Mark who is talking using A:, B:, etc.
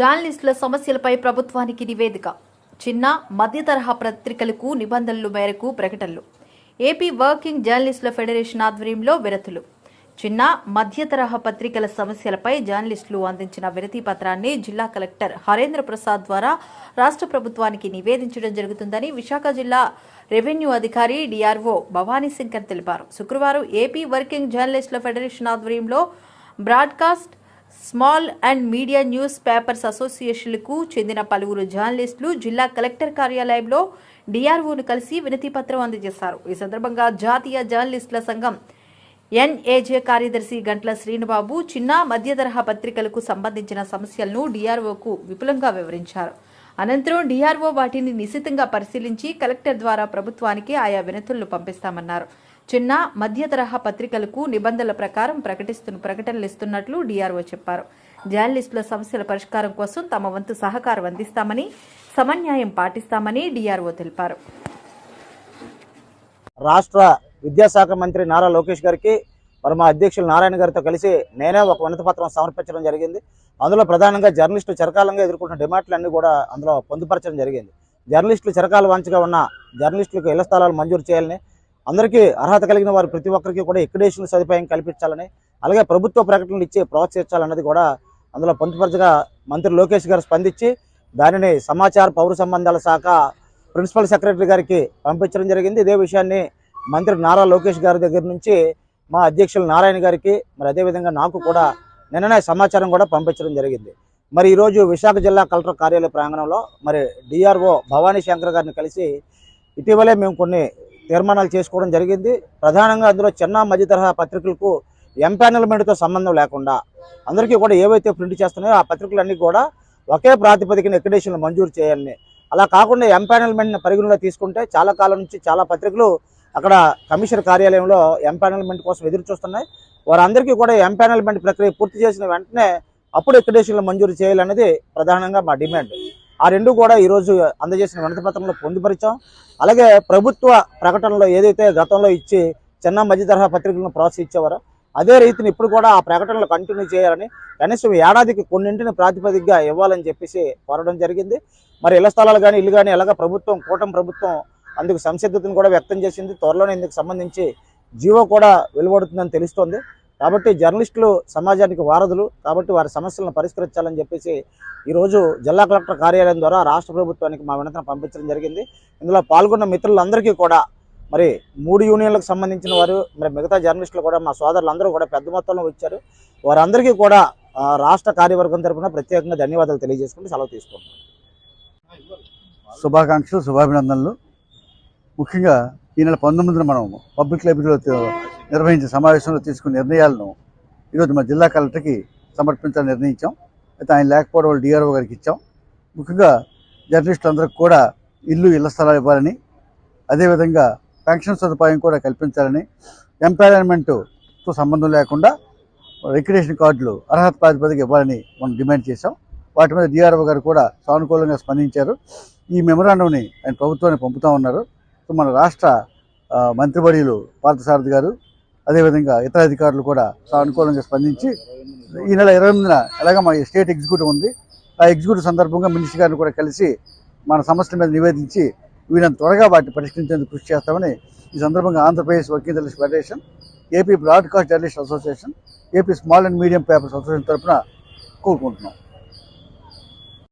A: జర్నలిస్టుల సమస్యలపై ప్రభుత్వానికి నివేదిక. చిన్న మధ్య తరహా పత్రికలకు నిబంధనల మేరకు ప్రకటనలు. ఏపీ వర్కింగ్ జర్నలిస్టుల ఫెడరేషన్ ఆధ్వర్యంలో విరతులు. చిన్న మధ్య తరహా పత్రికల సమస్యలపై జర్నలిస్టులు అందించిన విరతి పత్రాన్ని జిల్లా కలెక్టర్ హరేంద్ర ప్రసాద్ ద్వారా రాష్ట్ర ప్రభుత్వానికి నివేదించడం జరుగుతుందని విశాఖ జిల్లా రెవెన్యూ అధికారి డిఆర్ఓ భవానీ శంకర్ తెలిపారు. శుక్రవారం ఏపీ వర్కింగ్ జర్నలిస్టుల ఫెడరేషన్ ఆధ్వర్యంలో broadcast small and media newspapers అసోసియేషన్లకు చెందిన పలువురు జర్నలిస్టులు జిల్లా కలెక్టర్ కార్యాలయంలో డిఆర్ఓను కలిసి వినతిపత్రం అందజేశారు. ఈ సందర్భంగా జాతీయ జర్నలిస్టుల సంఘం ఎన్ఏజే కార్యదర్శి గంట్ల శ్రీనుబాబు చిన్న మధ్య తరహా పత్రికలకు సంబంధించిన సమస్యలను డిఆర్ఓకు విపులంగా వివరించారు. అనంతరం డిఆర్ఓ వాటిని నిశితంగా పరిశీలించి కలెక్టర్ ద్వారా ప్రభుత్వానికి ఆయా వినతులను పంపిస్తామన్నారు. చిన్న మధ్య తరహా పత్రికలకు నిబంధనల ప్రకారం ప్రకటిస్తున్న ప్రకటనలు ఇస్తున్నట్లు డిఆర్ఓ చెప్పారు. జర్నలిస్టుల సమస్యల పరిష్కారం కోసం తమ వంతు సహకారం అందిస్తామని సమన్యాయం పాటిస్తామని డిఆర్ఓ తెలిపారు.
B: రాష్ట్ర విద్యాశాఖ మంత్రి నారా లోకేష్ గారికి మరి మా అధ్యక్షులు నారాయణ గారితో కలిసి నేనే ఒక వినతి పత్రం సమర్పించడం జరిగింది. అందులో ప్రధానంగా జర్నలిస్టులు చరకాలంగా ఎదుర్కొంటున్న డిమాండ్లన్నీ కూడా అందులో పొందుపరచడం జరిగింది. జర్నలిస్టులు చరకాల వంచగా ఉన్న జర్నలిస్టులకు ఇళ్ళ స్థలాలు మంజూరు చేయాలని అందరికీ అర్హత కలిగిన వారు ప్రతి ఒక్కరికి కూడా ఎక్కడేషన్ సదుపాయం కల్పించాలని అలాగే ప్రభుత్వ ప్రకటనలు ఇచ్చి ప్రోత్సహించాలన్నది కూడా అందులో పొందుపరచగా మంత్రి లోకేష్ గారు స్పందించి దానిని సమాచార పౌర సంబంధాల శాఖ ప్రిన్సిపల్ సెక్రటరీ గారికి పంపించడం జరిగింది. ఇదే విషయాన్ని మంత్రి నారా లోకేష్ గారి దగ్గర నుంచి మా అధ్యక్షులు నారాయణ గారికి మరి అదేవిధంగా నాకు కూడా నిన్ననే సమాచారం కూడా పంపించడం జరిగింది. మరి ఈరోజు విశాఖ జిల్లా కలెక్టర్ కార్యాలయ ప్రాంగణంలో మరి డిఆర్ఓ భవానీ శంకర్ గారిని కలిసి ఇటీవలే మేము కొన్ని తీర్మానాలు చేసుకోవడం జరిగింది. ప్రధానంగా అందులో చిన్న మధ్య తరహా పత్రికలకు ఎంపానల్మెంట్తో సంబంధం లేకుండా అందరికీ కూడా ఏవైతే ప్రింట్ చేస్తున్నాయో ఆ పత్రికలన్నీ కూడా ఒకే ప్రాతిపదికన ఎక్కడేషన్లు మంజూరు చేయాలని. అలా కాకుండా ఎంపానల్మెంట్ని పరిగణలో తీసుకుంటే చాలా కాలం నుంచి చాలా పత్రికలు అక్కడ కమిషనర్ కార్యాలయంలో ఎంపానల్మెంట్ కోసం ఎదురు చూస్తున్నాయి. వారందరికీ కూడా ఎంపానల్మెంట్ ప్రక్రియ పూర్తి చేసిన వెంటనే అప్పుడు ఎక్కడేషన్లు మంజూరు చేయాలనేది ప్రధానంగా మా డిమాండ్. ఆ రెండు కూడా ఈరోజు అందజేసిన వినతి పత్రంలో పొందుపరిచాం. అలాగే ప్రభుత్వ ప్రకటనలో ఏదైతే గతంలో ఇచ్చి చిన్న మధ్య తరహా పత్రికలను ప్రోత్సహించేవారో అదే రీతిని ఇప్పుడు కూడా ఆ ప్రకటనలు కంటిన్యూ చేయాలని కనీసం ఏడాదికి కొన్నింటిని ప్రాతిపదికగా ఇవ్వాలని చెప్పేసి కోరడం జరిగింది. మరి ఇళ్ళ స్థలాలు కానీ ఇల్లు కానీ ఎలాగ ప్రభుత్వం కూటమి ప్రభుత్వం అందుకు సంసిద్ధతను కూడా వ్యక్తం చేసింది. త్వరలోనే ఇందుకు సంబంధించి జీవో కూడా వెలువడుతుందని తెలుస్తోంది. కాబట్టి జర్నలిస్టులు సమాజానికి వారధులు కాబట్టి వారి సమస్యలను పరిష్కరించాలని చెప్పేసి ఈరోజు జిల్లా కలెక్టర్ కార్యాలయం ద్వారా రాష్ట్ర ప్రభుత్వానికి మా వినతిని పంపించడం జరిగింది. ఇందులో పాల్గొన్న మిత్రులందరికీ కూడా మరి మూడు యూనియన్లకు సంబంధించిన వారు మరి మిగతా జర్నలిస్టులు కూడా మా సోదరులు అందరూ కూడా పెద్ద మొత్తంలో వచ్చారు. వారందరికీ కూడా రాష్ట్ర కార్యవర్గం తరపున ప్రత్యేకంగా ధన్యవాదాలు తెలియజేసుకుంటూ సెలవు తీసుకుంటున్నాను.
C: శుభాకాంక్షలు శుభాభినందనలు. ముఖ్యంగా ఈ నెల పంతొమ్మిదిన మనం పబ్లిక్ లైబ్రరీలో నిర్వహించే నిర్వహించిన సమావేశంలో తీసుకున్న నిర్ణయాలను ఈరోజు మా జిల్లా కలెక్టర్కి సమర్పించాలని నిర్ణయించాం. అయితే ఆయన లేకపోవడం వల్ల డిఆర్ఓ గారికి ఇచ్చాం. ముఖ్యంగా జర్నలిస్టులందరికీ కూడా ఇల్లు ఇళ్ళ స్థలాలు ఇవ్వాలని అదేవిధంగా పెన్షన్ సదుపాయం కూడా కల్పించాలని ఎంపానల్మెంట్తో సంబంధం లేకుండా రిక్రియేషన్ కార్డులు అర్హత ప్రాతిపదిక ఇవ్వాలని మనం డిమాండ్ చేశాం. వాటి మీద డిఆర్ఓ గారు కూడా సానుకూలంగా స్పందించారు. ఈ మెమరాండంని ఆయన ప్రభుత్వానికి పంపుతా ఉన్నారు. మన రాష్ట్ర మంత్రివర్యులు పార్థసారథి గారు అదేవిధంగా ఇతర అధికారులు కూడా సానుకూలంగా స్పందించి ఈ నెల ఇరవై ఎనిమిదిన ఎలాగ మా స్టేట్ ఎగ్జిక్యూటివ్ ఉంది ఆ ఎగ్జిక్యూటివ్ సందర్భంగా మినిస్టర్ గారిని కూడా కలిసి మన సమస్యల మీద నివేదించి వీళ్ళని త్వరగా వాటిని పరిష్కరించేందుకు కృషి చేస్తామని ఈ సందర్భంగా Andhra Pradesh working journalist federation AP broadcast journalist association AP small and medium papers association తరఫున కోరుకుంటున్నాం.